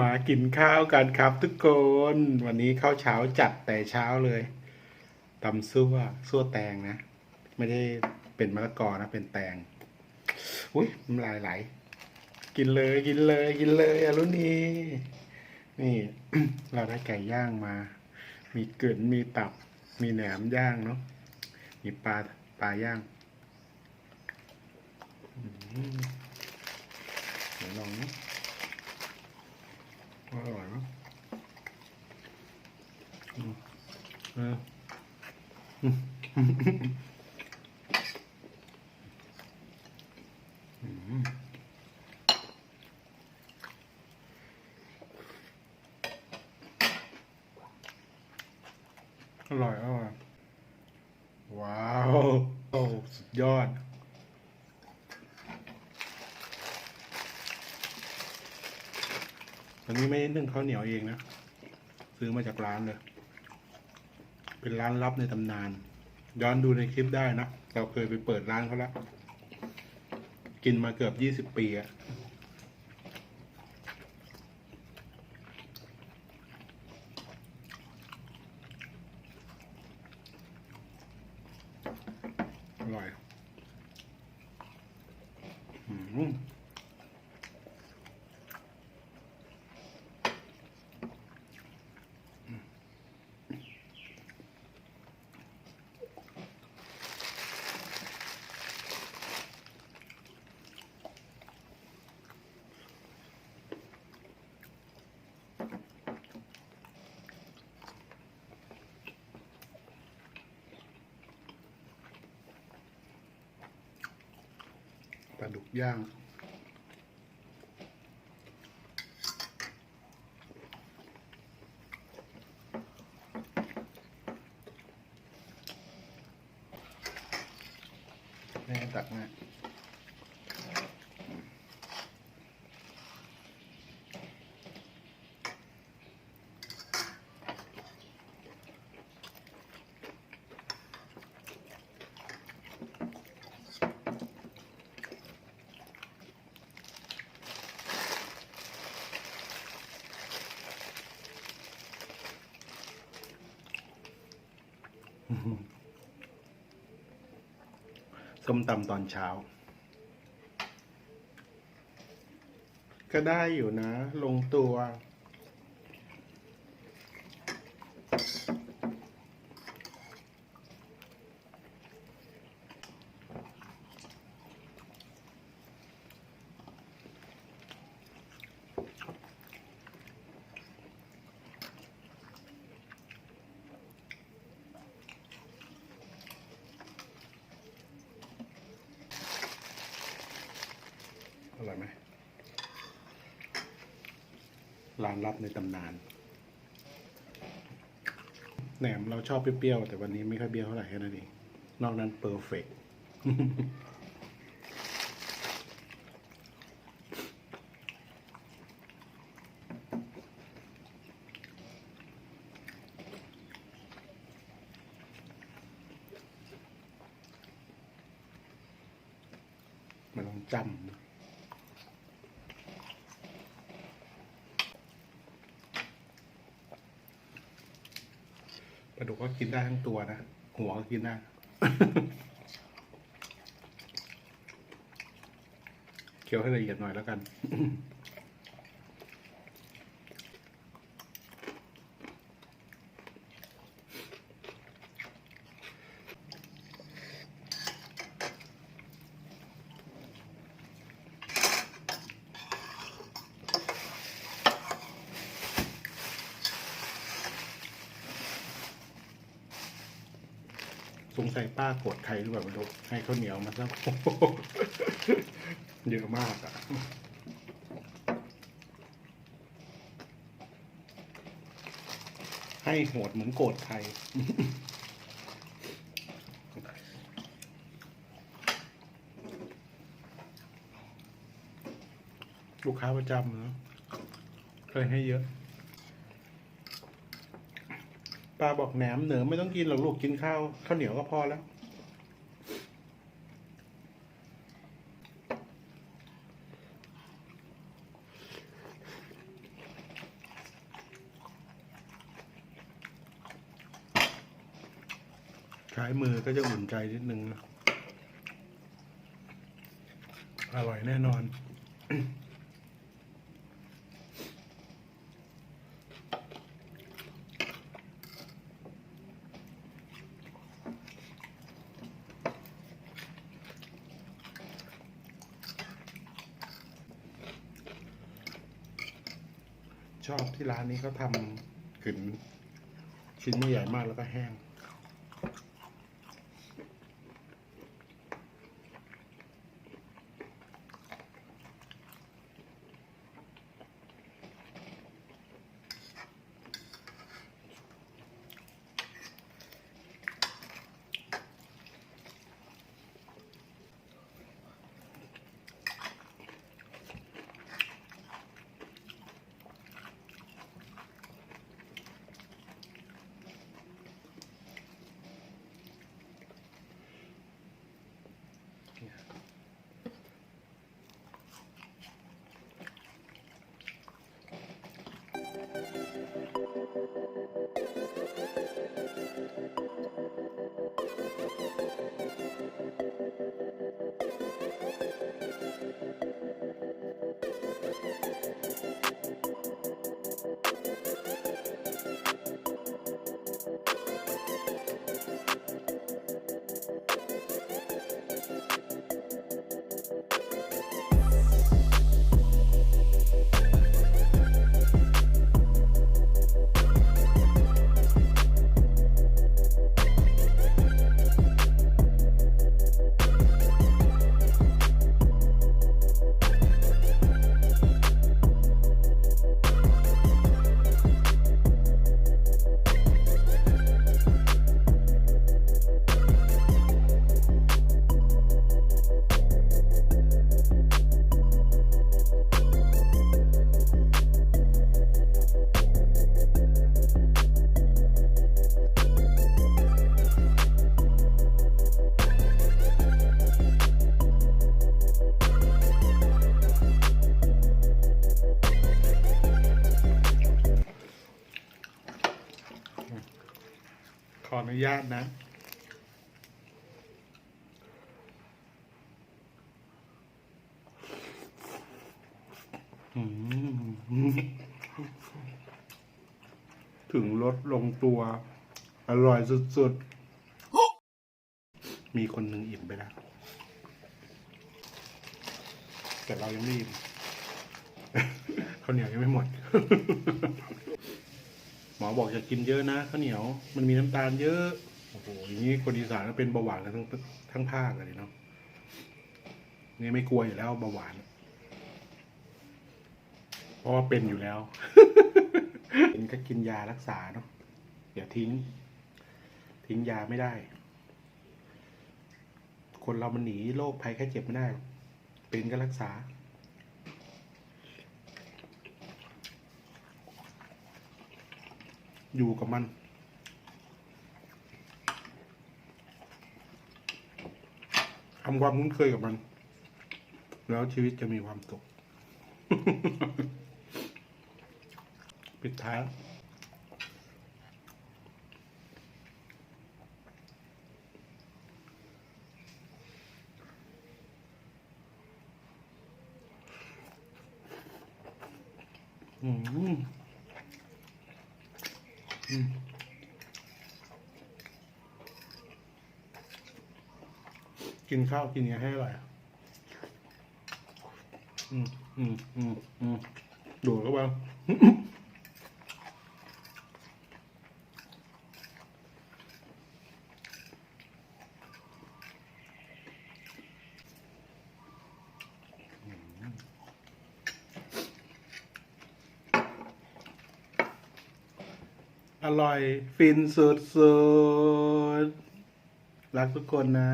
มากินข้าวกันครับทุกคน วันนี้ข้าวเช้าจัดแต่เช้าเลยตำซั่วซั่วแตงนะ ไม่ได้เป็นมะละกอนะ เป็นแตง อุ้ยน้ำลายไหล กินเลยกินเลยกินเลยอรุณีนี่ เราได้ไก่ย่างมา มีเกลือนมีตับ มีแหนมย่างเนาะมีปลาปลาย่างเดี๋ยวลองนะ อร่อยไหมอืมเอออืมอร่อยอร่อย ว้าว โอ้ สุดยอด อันนี้ไม่ได้นึ่งข้าวเหนียวเองนะ ซื้อมาจากร้านเลย เป็นร้านลับในตำนาน ย้อนดูในคลิปได้นะ เราเคยไปเปิดร้านเขาแล้ว กินมาเกือบยี่สิบปีอะอร่อย อืม ป ลาดุกย่าง แม่ตักนะ ส้มตำตอนเช้า ก็ได้อยู่นะ ลงตัว ร้านลับในตำนานแหนมเราชอบเปรี้ยวๆแต่วันนี้ไม่ค่อยเปรี้ยวเท่าไหร่แค่นั้นเองนอกนั้นเพอร์เฟกมันต้องจำนะป ลาดุกก็กินได้ทั้งตัวนะ หัวก็กินได้เคี้ยวให้ละเอียดหน่อยแล้วกัน สงสัยป้าโกรธใครหรือเปล่าไม่รู้ให้ข้าวเหนียวมาซะเยอะมากอะให้โหดเหมือนโกรธใครลูกค้าประจำเนอะเคยให้เยอะ ตาบอกแหนมเหนือไม่ต้องกินหรอกลูกกินข้าวข้าวเหนียวก็พอแล้ว ใช้มือก็จะอุ่นใจนิดนึงอร่อยแน่นอน ชอบที่ร้านนี้เขาทำขึ้นชิ้นไม่ใหญ่มากแล้วก็แห้ง นุญาตนะถึงรสลงตัว อร่อยสุดๆ มีคนหนึ่งอิ่มไปแล้ว แต่เรายังไม่อิ่มข้าวเหนียวยังไม่หมด มอบอกจะกินเยอะนะข้าวเหนียวมันมีน้ำตาลเยอะโอ้โหอย่างนี้คนอีสานก็เป็นเบาหวานกันทั้งทั้งภาคเลยเนาะนี่ไม่กลัวอยู่แล้วเบาหวานเพราะว่าเป็นอยู่แล้วเป็นก็กินยารักษาเนาะอย่าทิ้ง ทิ้งยาไม่ได้ คนเรามันหนีโรคภัยแค่เจ็บไม่ได้ เป็นก็รักษา อยู่กับมัน ทำความคุ้นเคยกับมัน แล้วชีวิตจะมีความสุข ปิดท้ายอืม กินข้าวกินยังให้อร่อยอะอืมอืมอืมอืมดูดเข้าไป อร่อยฟินสุดๆ รักทุกคนนะ